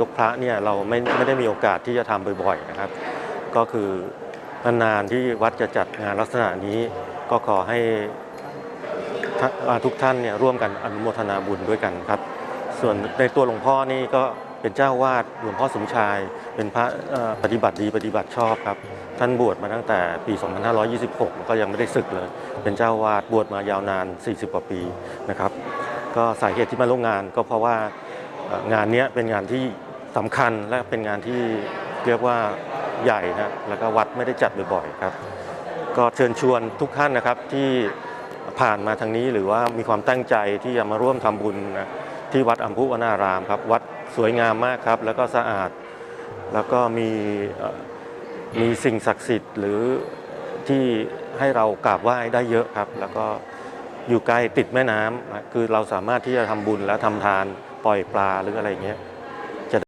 ยกพระเนี่ยเราไม่ไม่ได้มีโอกาสที่จะทำบ่อยๆนะครับ ก็คือนานๆที่วัดจะจัดงานลักษณะนี้ก็ขอให้ทุกท่านเนี่ยร่วมกันอนุโมทนาบุญด้วยกันครับ ส่วนในตัวหลวงพ่อนี่ก็เป็นเจ้าวาดหลวงพ่อสมชาย เป็นพระปฏิบัติดีปฏิบัติชอบครับ ท่านบวชมาตั้งแต่ปี 2526 ก็ยังไม่ได้ศึกเลย เป็นเจ้าวาดบวชมายาวนาน 40 กว่าปีนะครับ ก็สาเหตุที่มาร่วมงานก็เพราะว่างานเนี้ยเป็นงานที่ สำคัญและเป็นงานที่เรียกว่าใหญ่นะแล้วก็วัดไม่ได้จัดบ่อยๆครับ ก็เชิญชวนทุกท่านนะครับที่ผ่านมาทางนี้หรือว่ามีความตั้งใจที่จะมาร่วมทำบุญนะที่วัดอัมพุวนารามครับ วัดสวยงามมากครับ แล้วก็สะอาดแล้วก็มีมีสิ่งศักดิ์สิทธิ์ หรือที่ให้เรากราบไหว้ได้เยอะครับ แล้วก็อยู่ใกล้ติดแม่น้ำคือเราสามารถที่จะทำบุญและทำทานปล่อยปลาหรืออะไรอย่างเงี้ย